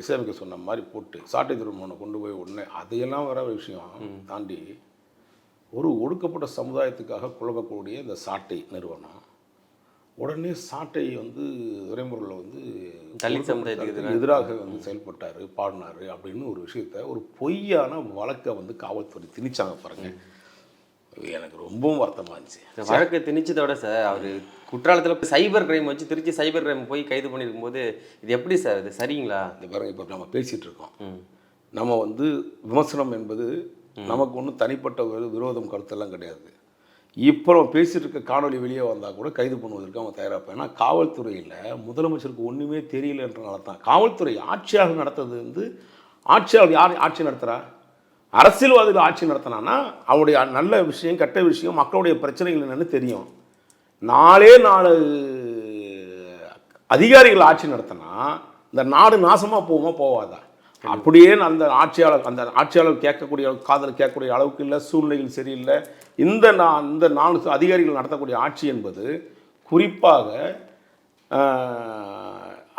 இசையமைக்க சொன்ன மாதிரி போட்டு சாட்டை திருமணம் கொண்டு போய் உடனே அதையெல்லாம் வர விஷயம் தாண்டி ஒரு ஒடுக்கப்பட்ட சமுதாயத்துக்காக குழம்பக்கூடிய இந்த சாட்டை நிறுவனம் உடனே சாட்டை வந்து துரைமுறையில் வந்து தலித் சமுதாயத்துக்கு எதிராக. வந்து செயல்பட்டார் பாடினார் அப்படின்னு ஒரு விஷயத்த ஒரு பொய்யான வழக்கை வந்து காவல்துறை திணிச்சாங்க பாருங்க. எனக்கு ரொம்பவும் வருத்தமாக இருந்துச்சு. வழக்கு திணிச்சதை விட சார் அவர் குற்றாலத்தில் சைபர் கிரைம் வச்சு திருச்சி சைபர் கிரைம் போய் கைது பண்ணியிருக்கும் போது இது எப்படி சார் இது சரிங்களா? இந்த பாருங்க இப்போ நம்ம பேசிகிட்டு இருக்கோம். நம்ம வந்து விமர்சனம் என்பது நமக்கு ஒன்றும் தனிப்பட்ட ஒரு விரோதம் கருத்தெல்லாம் கிடையாது. இப்போ நம்ம பேசிட்டு இருக்க காணொளி வெளியே வந்தால் கூட கைது பண்ணுவதற்கு அவங்க தயாராக ஏன்னா காவல்துறையில் முதலமைச்சருக்கு ஒன்றுமே தெரியலன்றனால தான் காவல்துறை ஆட்சியாளர் நடத்துறது வந்து ஆட்சியாளர் யார் ஆட்சி நடத்துகிறா அரசியல்வாதிகள் ஆட்சி நடத்தினான்னா அவருடைய நல்ல விஷயம் கெட்ட விஷயம் மக்களுடைய பிரச்சனைகள் என்னென்னு தெரியும். நாலே நாலு அதிகாரிகள் ஆட்சி நடத்தினா இந்த நாடு நாசமாக போகுமா போவாதா? அப்படியே அந்த ஆட்சியாளர் அந்த ஆட்சியாளர் கேட்கக்கூடிய காதல் கேட்கக்கூடிய அளவுக்கு இல்லை சூழ்நிலைகள் சரியில்லை. இந்த நான் இந்த நாலு அதிகாரிகள் நடத்தக்கூடிய ஆட்சி என்பது குறிப்பாக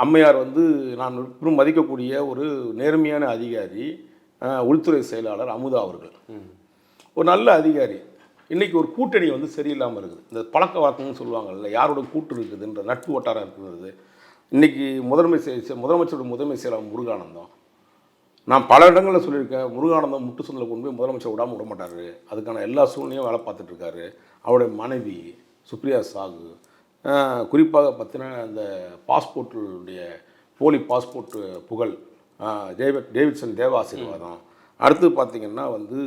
அம்மையார் வந்து நான் பெரும் மதிக்கக்கூடிய ஒரு நேர்மையான அதிகாரி. உள்துறை செயலாளர் அமுதா அவர்கள். ஒரு நல்ல அதிகாரி. இன்றைக்கி ஒரு கூட்டணி வந்து சரியில்லாமல் இருக்குது. இந்த பழக்க வழக்கம்னு சொல்லுவாங்கல்ல யாரோட கூட்டு இருக்குதுன்ற நட்பு வட்டாரம் இருக்கிறது இன்றைக்கி முதன்மை முதலமைச்சரோட முதன்மை செயலாளர் முருகானந்தம். நான் பல இடங்களில் சொல்லியிருக்கேன் முருகானந்தம் முட்டு சொந்தில் கொண்டு போய் முதலமைச்சர் விடாமல் விட மாட்டார். அதுக்கான எல்லா சூழ்நிலையும் வேலை பார்த்துட்ருக்காரு. அவருடைய மனைவி சுப்ரியா சாகு குறிப்பாக பார்த்தீங்கன்னா அந்த பாஸ்போர்ட்டுடைய போலி பாஸ்போர்ட் புகழ் டேவிட் டேவிட்சன் தேவாசீர்வாதம். அடுத்து பார்த்திங்கன்னா வந்து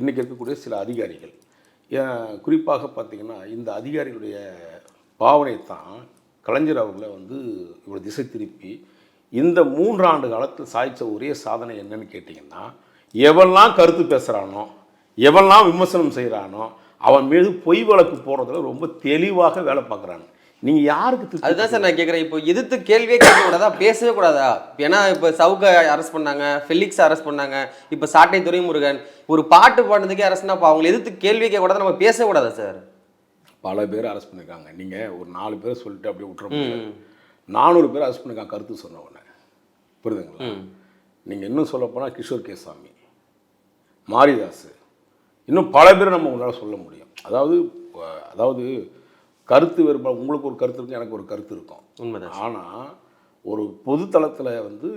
இன்றைக்கி இருக்கக்கூடிய சில அதிகாரிகள். குறிப்பாக பார்த்தீங்கன்னா இந்த அதிகாரிகளுடைய பாவனை தான் கலைஞர் அவர்களை வந்து இவ்வளோ திசை திருப்பி இந்த மூன்றாண்டு காலத்தில் சாதித்த ஒரே சாதனை என்னன்னு கேட்டிங்கன்னா எவெல்லாம் கருத்து பேசுகிறானோ எவெல்லாம் விமர்சனம் செய்கிறானோ அவன் மீது பொய் வழக்கு போடுறதுல ரொம்ப தெளிவாக வேலை பார்க்குறாங்க. நீங்கள் யாருக்கு அதுதான் சார் நான் கேட்குறேன் இப்போ எதிர்த்து கேள்வியே கேட்க கூடாதா? பேசவே கூடாதா? ஏன்னா இப்போ சவுக்க அரெஸ்ட் பண்ணாங்க ஃபெலிக்ஸ் அரெஸ்ட் பண்ணாங்க இப்போ சாட்டை துரைமுருகன் ஒரு பாட்டு பாடுறதுக்கே அரெஸ்ட்னா அப்போ அவங்களை எதிர்த்து கேள்வி கேட்க கூடாது? நம்ம பேசவே கூடாதா சார்? பல பேர் அரெஸ்ட் பண்ணியிருக்காங்க நீங்கள் ஒரு நாலு பேர் சொல்லிட்டு அப்படியே விட்டுற முடியாது நானூறு பேர் அரெஸ்ட் பண்ணியிருக்காங்க கருத்து சொன்னவொன்னே புரியுதுங்களா? நீங்கள் இன்னும் சொல்லப்போனால் கிஷோர் கேசாமி மாரிதாஸ் இன்னும் பல பேர் நம்ம உங்களால் சொல்ல முடியும். அதாவது அதாவது கருத்து வேறுபாடு உங்களுக்கு ஒரு கருத்து இருக்கும் எனக்கு ஒரு கருத்து இருக்கும். உண்மைதான் ஆனால் ஒரு பொது தளத்தில் வந்து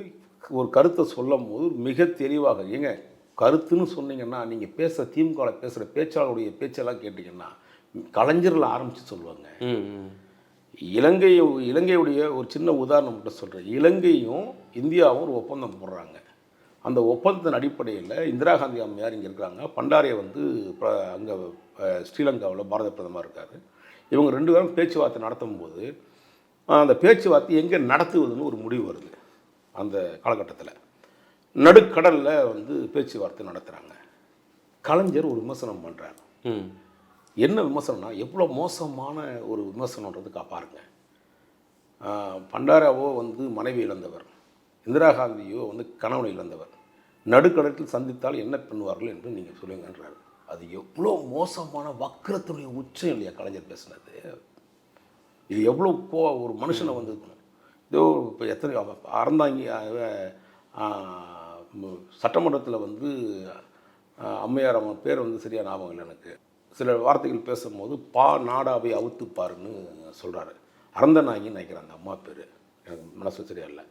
ஒரு கருத்தை சொல்லும் போது மிக தெளிவாக ஏங்க கருத்துன்னு சொன்னீங்கன்னா நீங்கள் பேசுகிற திமுகவில் பேசுகிற பேச்சாளருடைய பேச்செல்லாம் கேட்டிங்கன்னா கலைஞரில் ஆரம்பித்து சொல்லுவாங்க. இலங்கை இலங்கையுடைய ஒரு சின்ன உதாரணம் மட்டும் சொல்கிறேன் இலங்கையும் இந்தியாவும் ஒரு ஒப்பந்தம் போடுறாங்க. அந்த ஒப்பந்தத்தின் அடிப்படையில் இந்திரா காந்தி அம்மையார் இங்கே இருக்கிறாங்க. பண்டாரியை வந்து அங்கே ஸ்ரீலங்காவில் பாரத பிரதமர் இருக்கார். இவங்க ரெண்டு பேரும் பேச்சுவார்த்தை நடத்தும் போது அந்த பேச்சுவார்த்தை எங்கே நடத்துவதுன்னு ஒரு முடிவு வருது அந்த காலகட்டத்தில். நடுக்கடலில் வந்து பேச்சுவார்த்தை நடத்துகிறாங்க கலைஞர் ஒரு விமர்சனம் பண்ணுறாரு என்ன விமர்சனம்னா எவ்வளோ மோசமான ஒரு விமர்சனன்றதுக்கா பாருங்க. ஆஹ் பண்டாராவோ வந்து மனைவி இழந்தவர் இந்திரா காந்தியோ வந்து கணவனை இழந்தவர். நடுக்கடத்தில் சந்தித்தால் என்ன பண்ணுவார்கள் என்று நீங்கள் சொல்லுங்கன்றாரு. அது எவ்வளோ மோசமான வக்கரத்துடைய உச்சம் இல்லையா கலைஞர் பேசுனது இது எவ்வளோ கோ ஒரு மனுஷனை வந்து இதோ இப்போ எத்தனை அவ- அறந்தாங்கி சட்டமன்றத்தில் வந்து அம்மையார் அவன் பேர் வந்து சரியாக ஞாபகம் இல்லை எனக்கு. சில வார்த்தைகள் பேசும்போது பா நாடாவை அவுத்துப்பாருன்னு சொல்கிறாரு அறந்தநாயின்னு நினைக்கிறேன் அந்த அம்மா பேர். எனக்கு மனசு சரியா இல்லை.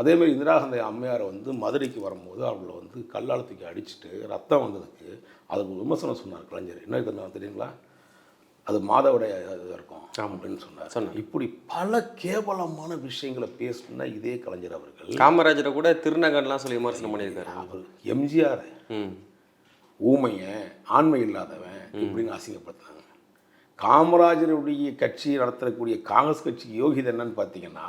அதேமாதிரி இந்திரா காந்தி அம்மையாரை வந்து மதுரைக்கு வரும்போது அவங்கள வந்து கல்லால் தூக்கி அடிச்சுட்டு ரத்தம் வந்ததுக்கு அதுக்கு விமர்சனம் சொன்னார் கலைஞர். என்ன தெரியுமா தெரியுங்களா? அது மாதவுடைய இது இருக்கும் அப்படின்னு சொன்னார். சொன்னார். இப்படி பல கேவலமான விஷயங்களை பேசின இதே கலைஞர் அவர்கள் காமராஜரை கூட திருநகர்லாம் சொல்லி விமர்சனம் பண்ணியிருக்காரு. அவர் எம்ஜிஆர் ம். ஊமையன் ஆண்மை இல்லாதவன் இப்படின்னு அசிங்கப்படுத்துனாங்க. காமராஜருடைய கட்சி நடத்தக்கூடிய காங்கிரஸ் கட்சிக்கு யோகிதை என்னன்னு பார்த்தீங்கன்னா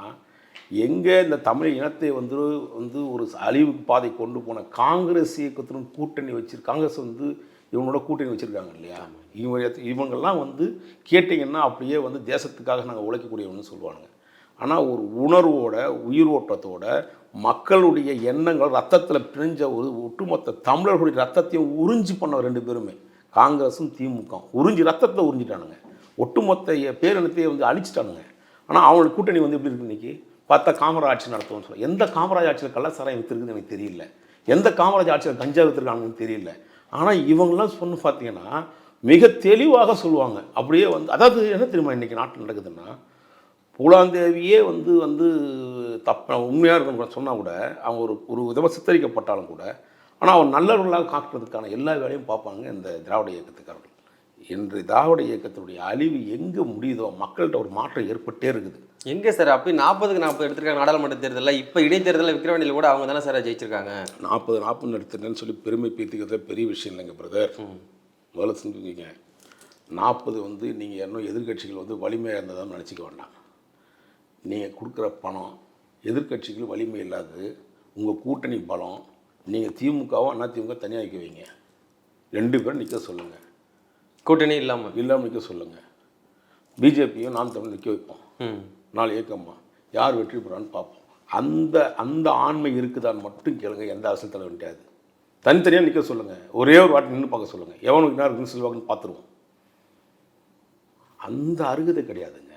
எங்கே இந்த தமிழ் இனத்தை வந்து வந்து ஒரு அழிவுக்கு பாதை கொண்டு போன காங்கிரஸ் இயக்கத்துடன் கூட்டணி வச்சிரு காங்கிரஸ் வந்து இவங்களோட கூட்டணி வச்சுருக்காங்க இல்லையா? இவங்க இவங்கெல்லாம் வந்து கேட்டிங்கன்னா அப்படியே வந்து தேசத்துக்காக நாங்கள் உழைக்கக்கூடியவன்னு சொல்லுவாங்க ஆனால் ஒரு உணர்வோட உயிர் ஓட்டத்தோட மக்களுடைய எண்ணங்கள் ரத்தத்தில் பிரிஞ்ச ஒரு ஒட்டுமொத்த தமிழர்களுடைய ரத்தத்தையும் உறிஞ்சி பண்ண ரெண்டு பேருமே காங்கிரஸும் திமுக. உறிஞ்சி ரத்தத்தை உறிஞ்சிட்டானுங்க. ஒட்டுமொத்த பேரினத்தையே வந்து அழிச்சிட்டானுங்க. ஆனால் அவங்களுக்கு கூட்டணி வந்து எப்படி இருக்கு இன்னைக்கு? பார்த்தா காமராஜ் ஆட்சி நடத்துவோம்னு சொல்ல எந்த காமராஜ் ஆட்சியில் கள்ளசாராயம் விற்றுருக்குன்னு எனக்கு தெரியல. எந்த காமராஜ் ஆட்சியில் கஞ்சா விற்றுருக்காங்கன்னு தெரியல. ஆனால் இவங்கெல்லாம் சொன்னு பார்த்தீங்கன்னா மிக தெளிவாக சொல்லுவாங்க. அப்படியே வந்து அதாவது என்ன தெரியுமா இன்றைக்கி நாட்டில் நடக்குதுன்னா பூலாந்தேவியே வந்து வந்து தப்ப உண்மையாக இருக்கணும் சொன்னால் கூட அவங்க ஒரு ஒரு விதமாக சித்தரிக்கப்பட்டாலும் கூட ஆனால் அவன் நல்லவர்களாக காக்கிறதுக்கான எல்லா வேலையும் பார்ப்பாங்க இந்த திராவிட இயக்கத்துக்காரர்கள். இன்று திராவிட இயக்கத்தினுடைய அழிவு எங்கே முடியுதோ மக்கள்கிட்ட ஒரு மாற்றம் ஏற்பட்டே இருக்குது. எங்க சார்? அப்படி நாற்பதுக்கு நாற்பது எடுத்திருக்காங்க நாடாளுமன்ற தேர்தலில். இப்போ இடைத்தேர்தலில் விக்கிரவாண்டியில் கூட அவங்க தானே சார் ஜெயிச்சிருக்காங்க? நாற்பது நாற்பது எடுத்துட்டேன்னு சொல்லி பெருமை பீத்திக்கிறத பெரிய விஷயம் இல்லைங்க பிரதர் முதல்ல செஞ்சுக்கிங்க நாற்பது வந்து நீங்கள் இன்னும் எதிர்க்கட்சிகள் வந்து வலிமையாக இருந்ததான்னு நினச்சிக்க வேண்டாம். நீங்கள் கொடுக்குற பணம் எதிர்க்கட்சிகள் வலிமை இல்லாது உங்கள் கூட்டணி பலம் நீங்கள் திமுகவும் அண்ணா திமுக தனியாக வைக்க வைங்க. ரெண்டு பேரும் நிற்க சொல்லுங்கள் கூட்டணி இல்லாமல் இல்லாமல் நிற்க சொல்லுங்கள் பிஜேபியும் நாம் தமிழ் நிற்க வைப்போம். ம். நாலு இயக்கம்மா. யார் வெற்றி பெறான்னு பார்ப்போம். அந்த அந்த ஆண்மை இருக்குதான்னு மட்டும் கேளுங்க. எந்த அரசியல் தலைவர் கிடையாது தனித்தனியாக நிற்க சொல்லுங்கள் ஒரே ஒரு வாட்டி நின்று பார்க்க சொல்லுங்கள் எவனுக்கு என்ன இருக்குன்னு சொல்லுவாங்கன்னு பார்த்துருவோம். அந்த அருகதை கிடையாதுங்க.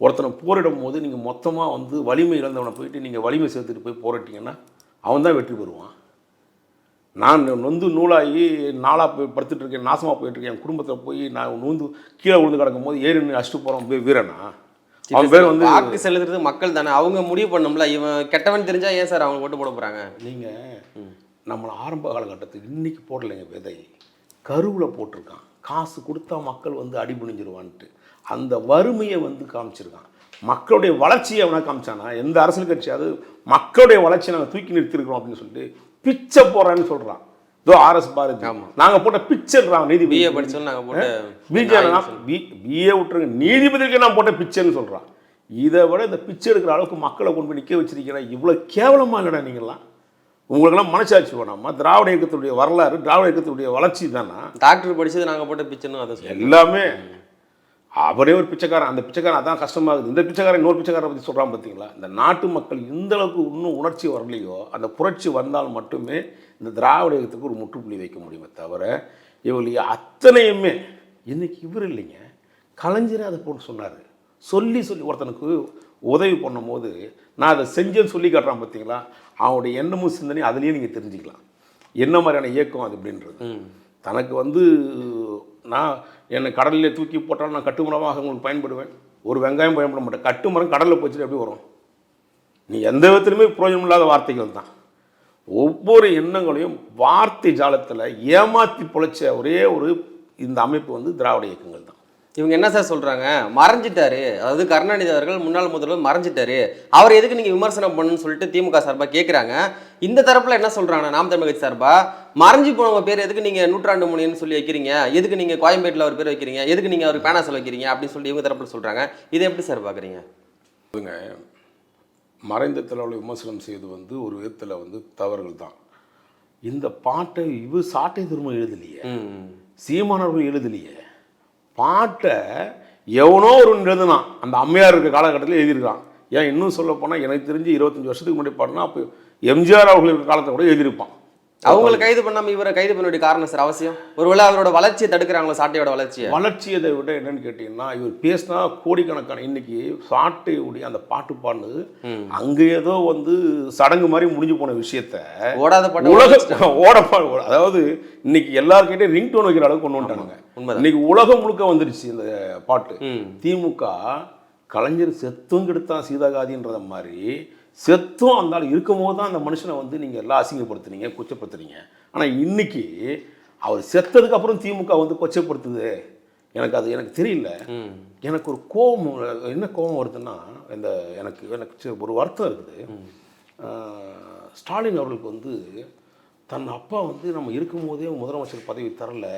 ஒருத்தனை போரிடும் போது நீங்கள் மொத்தமாக வந்து வலிமை இழந்தவனை போயிட்டு நீங்கள் வலிமை சேர்த்துட்டு போய் போராட்டிங்கன்னா அவன் தான் வெற்றி பெறுவான். நான் நொந்து நூலாகி நாளாக போய் படுத்துட்டு இருக்கேன் நாசமாக போயிட்டுருக்கேன் என் குடும்பத்தில் போய் நான் நூந்து கீழே விழுந்து கிடக்கும் போது ஏறி நின்று அடிச்சுட்டு போகிறோம் வீரனா? அவன் பேர் வந்து வாக்கு செலுத்துறது மக்கள் தானே. அவங்க முடிவு பண்ணணும்ல இவன் கெட்டவன் தெரிஞ்சா ஏன் சார் அவங்க ஓட்டு போட போறாங்க? நீங்கள் நம்மளை ஆரம்ப காலகட்டத்துக்கு இன்னைக்கு போடலைங்க விதை. கருவில் போட்டிருக்கான். காசு கொடுத்தா மக்கள் வந்து அடிபணிஞ்சிருவான்ட்டு அந்த வறுமையை வந்து காமிச்சிருக்கான். மக்களுடைய வளர்ச்சியை அவனா காமிச்சானா? எந்த அரசியல் கட்சியாவது மக்களுடைய வளர்ச்சியை நாங்கள் தூக்கி நிறுத்திருக்கிறோம் அப்படின்னு சொல்லிட்டு பிச்சை போடுறேன்னு சொல்கிறான் இதோ ஆர்எஸ் பாரதி. நாங்கள் போட்ட பிச்சைன்றான் நீதிபதி. பிஏ படிச்சோம் நாங்க போட்டு பிஜே பிஏ விட்டுருங்க. நீதிபதிக்கு நான் போட்ட பிச்சைன்னு சொல்கிறான் இதை விட இந்த பிச்சை எடுக்கிற அளவுக்கு மக்களை கொண்டு போய் நிற்க வச்சிருக்கிறேன் இவ்வளோ கேவலமாக இல்லைடா நீங்கள்லாம். உங்களுக்கெல்லாம் மனசாட்சி வேணாமா. திராவிட இயக்கத்துடைய வரலாறு திராவிட இயக்கத்துடைய வளர்ச்சி தானா? டாக்டர் படிச்சது நாங்க போட்ட பிச்சைன்னு அதை எல்லாமே. அவரே ஒரு பிச்சைக்காரன். அந்த பிச்சைக்காரன் அதான் கஷ்டமாகுது. இந்த பிச்சைக்காரன் இன்னொரு பிச்சைக்காரனை பற்றி சொல்கிறான் பார்த்தீங்களா இந்த நாட்டு மக்கள் இந்த அளவுக்கு இன்னும் உணர்ச்சி வரலையோ? அந்த புரட்சி வந்தால் மட்டுமே இந்த திராவிட இயக்கத்துக்கு ஒரு முற்றுப்புள்ளி வைக்க முடியுமே தவிர இவங்களுடைய அத்தனையுமே இன்னைக்கு இவர் இல்லைங்க. கலைஞரே அதை போட்டு சொன்னார். சொல்லி சொல்லி ஒருத்தனுக்கு உதவி பண்ணும்போது நான் அதை செஞ்சேன்னு சொல்லி காட்டுறான் பார்த்தீங்களா அவனுடைய எண்ணமும் சிந்தனையும் அதுலேயே நீங்கள் தெரிஞ்சுக்கலாம். என்ன மாதிரியான இயக்கம் அது அப்படின்றது. தனக்கு வந்து நான் என்னை கடலிலே தூக்கி போட்டாலும் நான் கட்டுமரமாக உங்களுக்கு பயன்படுவேன். ஒரு வெங்காயம் பயன்பட மாட்டேன். கட்டுமரம் கடலில் போச்சுட்டு எப்படி வரும்? நீ எந்த விதத்துலையுமே பிரயோஜனம் இல்லாத வார்த்தைகள் தான். ஒவ்வொரு எண்ணங்களையும் வார்த்தை ஜாலத்தில் ஏமாற்றி பொழைச்ச ஒரே ஒரு இந்த அமைப்பு வந்து திராவிட இயக்கங்கள் தான். இவங்க என்ன சார் சொல்றாங்க? மறைஞ்சிட்டாரு. அதாவது கருணாநிதி அவர்கள் முன்னாள் முதல்வர் மறைஞ்சிட்டாரு. அவர் எதுக்கு நீங்க விமர்சனம் பண்ணுன்னு சொல்லிட்டு திமுக சார்பா கேக்குறாங்க. இந்த தரப்புல என்ன சொல்றாங்க நாம் தமிழ் கட்சி சார்பா? மறைஞ்சு போனவங்க பேர் எதுக்கு நீங்க நூற்றாண்டு முனின்னு சொல்லி வைக்கிறீங்க? எதுக்கு நீங்க கோயம்பேட்டில் அவர் பேர் வைக்கிறீங்க? எதுக்கு நீங்க அவர் பேனாசல் வைக்கிறீங்க? அப்படின்னு சொல்லி இவங்க தரப்புல சொல்றாங்க. இதை எப்படி சார் பாக்குறீங்க? மறைந்த தலைவர்களை விமர்சனம் செய்வது வந்து ஒரு விதத்தில் வந்து தவறுகள் தான். இந்த பாட்டை இவர் சாட்டை திரும்ப எழுதலையே. சீமானவர்கள் எழுதலையே. பாட்டை எவனோ ஒரு எழுதுனான். அந்த அம்மையார் இருக்க காலகட்டத்தில் எழுதியிருக்கான். ஏன் இன்னும் சொல்ல போனால் எனக்கு தெரிஞ்சு இருபத்தஞ்சி வருஷத்துக்கு முன்னாடி பாடினா அப்போ எம்ஜிஆர் அவர்கள் இருக்கிற காலத்தை கூட எழுதியிருப்பான். அவங்களை கைது பண்ணாம இவரை கைது பண்ண வேண்டிய காரணம் சார் அவசியம்? ஒருவேளை அவரோட வளர்ச்சியை தடுக்கிறாங்களோ சாட்டையோட வளர்ச்சியை? வளர்ச்சியதை விட என்னன்னு கேட்டிங்கன்னா இவர் பேசினா கோடிக்கணக்கான இன்னைக்கு சாட்டையுடைய அந்த பாட்டு பாடுனது அங்கே ஏதோ வந்து சடங்கு மாதிரி முடிஞ்சு போன விஷயத்த ஓடாத பாட்டு உலக ஓட பா- அதாவது இன்னைக்கு எல்லாருக்கிட்டையும் ரிங் டோன் வைக்கிற அளவுக்கு கொண்டு வந்துட்டானுங்க. உண்மைதான். இன்னைக்கு உலகம் முழுக்க வந்துருச்சு இந்த பாட்டு. திமுக கலைஞர் செத்தும் கெடுத்தான் சீதாகாதின்றத மாதிரி செத்தும் அந்த ஆள் இருக்கும் போது தான் அந்த மனுஷனை வந்து நீங்கள் எல்லாம் அசிங்கப்படுத்துனீங்க கொச்சப்படுத்துறீங்க ஆனால் இன்னைக்கு அவர் செத்ததுக்கு அப்புறம் திமுக வந்து கொச்சப்படுத்துது. எனக்கு அது எனக்கு தெரியல. எனக்கு ஒரு கோபம் என்ன கோபம் வருதுன்னா இந்த எனக்கு எனக்கு ஒரு வருத்தம் இருக்குது. ஸ்டாலின் அவர்களுக்கு வந்து தன் அப்பா வந்து நம்ம இருக்கும்போதே முதலமைச்சர் பதவி தரல.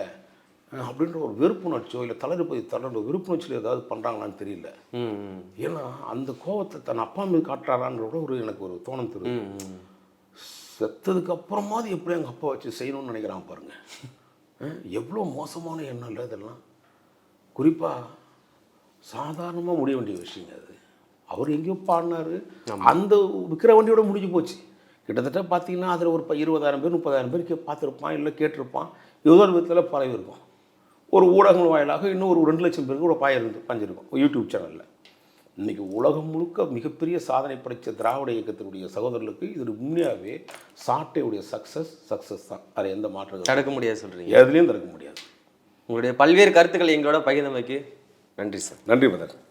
அப்படின்ற ஒரு வெறுப்புணர்ச்சியோ இல்லை தரன்ற ஒரு வெறுப்புணர்ச்சியில் ஏதாவது பண்ணுறாங்களான்னு தெரியல. ஏன்னா அந்த கோபத்தை தன் அப்பா மீது காட்டுறாரான்ற கூட ஒரு எனக்கு ஒரு தோணம் தெரியும் செத்ததுக்கு அப்புறமாவது எப்படி எங்கள் அப்பா வச்சு செய்யணும்னு நினைக்கிறான் பாருங்க. எவ்வளோ மோசமான எண்ணம் இல்லை இதெல்லாம். குறிப்பாக சாதாரணமாக முடிய வேண்டிய விஷயங்க அது. அவர் எங்கேயோ பாடினாரு. அந்த விற்கிற வண்டியோட முடிஞ்சு போச்சு. கிட்டத்தட்ட பார்த்தீங்கன்னா அதில் ஒரு இருபதாயிரம் பேர் முப்பதாயிரம் பேர் பார்த்துருப்பான் இல்லை கேட்டிருப்பான். ஏதோ ஒரு விதத்தில் பரவி இருக்கும். ஒரு ஊடகங்கள் வாயிலாக இன்னும் ஒரு ரெண்டு லட்சம் பேருக்கு கூட பாய இருந்து பஞ்சிருக்கும் யூடியூப் சேனலில் இன்னைக்கு உலகம் முழுக்க மிகப்பெரிய சாதனை படைத்த திராவிட இயக்கத்தினுடைய சகோதரர்களுக்கு இது உண்மையாகவே சாட்டையுடைய சக்ஸஸ் சக்ஸஸ் தான். அது எந்த மாற்றம் தடுக்க முடியாது சொல்றீங்க. எதுலேயும் தடுக்க முடியாது. உங்களுடைய பல்வேறு கருத்துக்களை எங்களோட பகிர்ந்தமைக்கு நன்றி சார். நன்றி பதர்